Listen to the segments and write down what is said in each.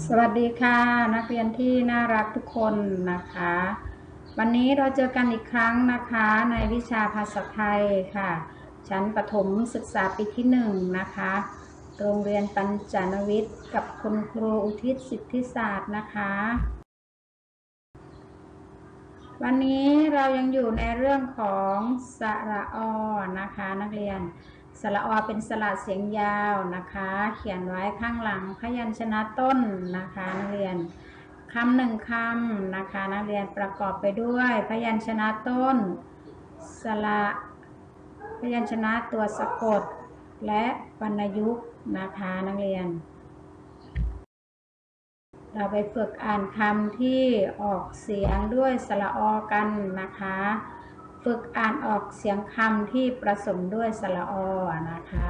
สวัสดีค่ะ นักเรียนที่น่ารักทุกคนนะคะ วันนี้เราเจอกันอีกครั้งนะคะในวิชาภาษาไทยค่ะ ชั้นประถมศึกษาปีที่หนึ่งนะคะ โรงเรียนปัญจานวิทย์ กับคุณครูอุทิศสิทธิศาสตร์นะคะ วันนี้เรายังอยู่ในเรื่องของสระอนะคะ นักเรียน สระอเป็นสระเสียงยาวนะคะ เขียนไว้ข้างหลังพยัญชนะต้นนะคะนักเรียนคำหนึ่งคำนะคะ นักเรียนประกอบไปด้วยพยัญชนะต้น สระพยัญชนะตัวสะกด และวรรณยุกต์นะคะนักเรียน เราไปฝึกอ่านคำที่ออกเสียงด้วยสระอกันนะคะ ฝึกอ่านออกเสียงคำที่ผสมด้วยสระอนะคะ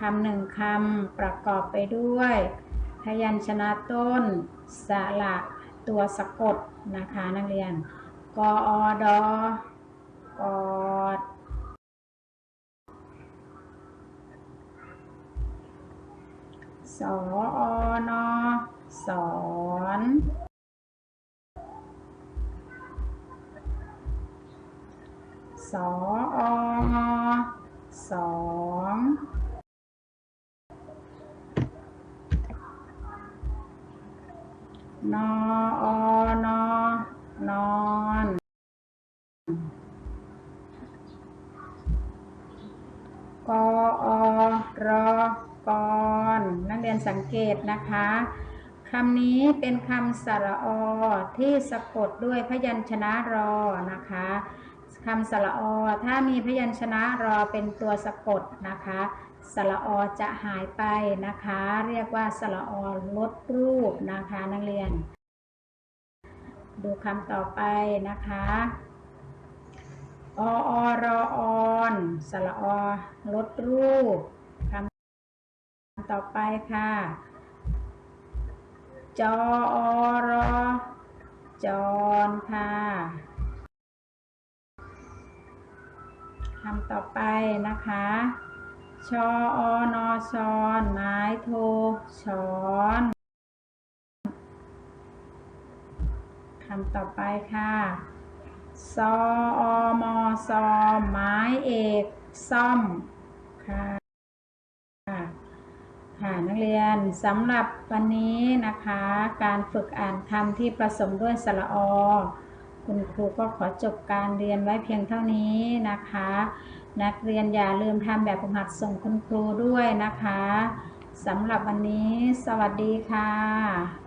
คำหนึ่งคำประกอบไปด้วย พยัญชนะต้น สระตัวสะกดนะคะนักเรียน กออดอกอดสออนอสอน สอองสองนอนอนอนกอรอกรนักเรียนสังเกตนะคะคำนี้เป็นคำสระอที่สะกดด้วยพยัญชนะรอนะคะ คำสระอถ้ามีพยัญชนะรอเป็นตัวสะกดนะคะสระอจะหายไปนะคะ เรียกว่าสระอลดรูปนะคะนักเรียน ดูคำต่อไปนะคะออรออนสระอลดรูปคำต่อไปค่ะจออรอจอนค่ะ คำต่อไปนะคะ ชออนอชอนไม้โทชอนคำต่อไปค่ะ ซออมอซอมไม้เอกซ่อมค่ะค่ะนักเรียนสำหรับวันนี้นะคะ การฝึกอ่านคำที่ผสมด้วยสระอ คุณครูก็ขอจบการเรียนไว้เพียงเท่านี้นะคะ นักเรียนอย่าลืมทำแบบฝึกหัดส่งคุณครูด้วยนะคะสำหรับวันนี้ สวัสดีค่ะ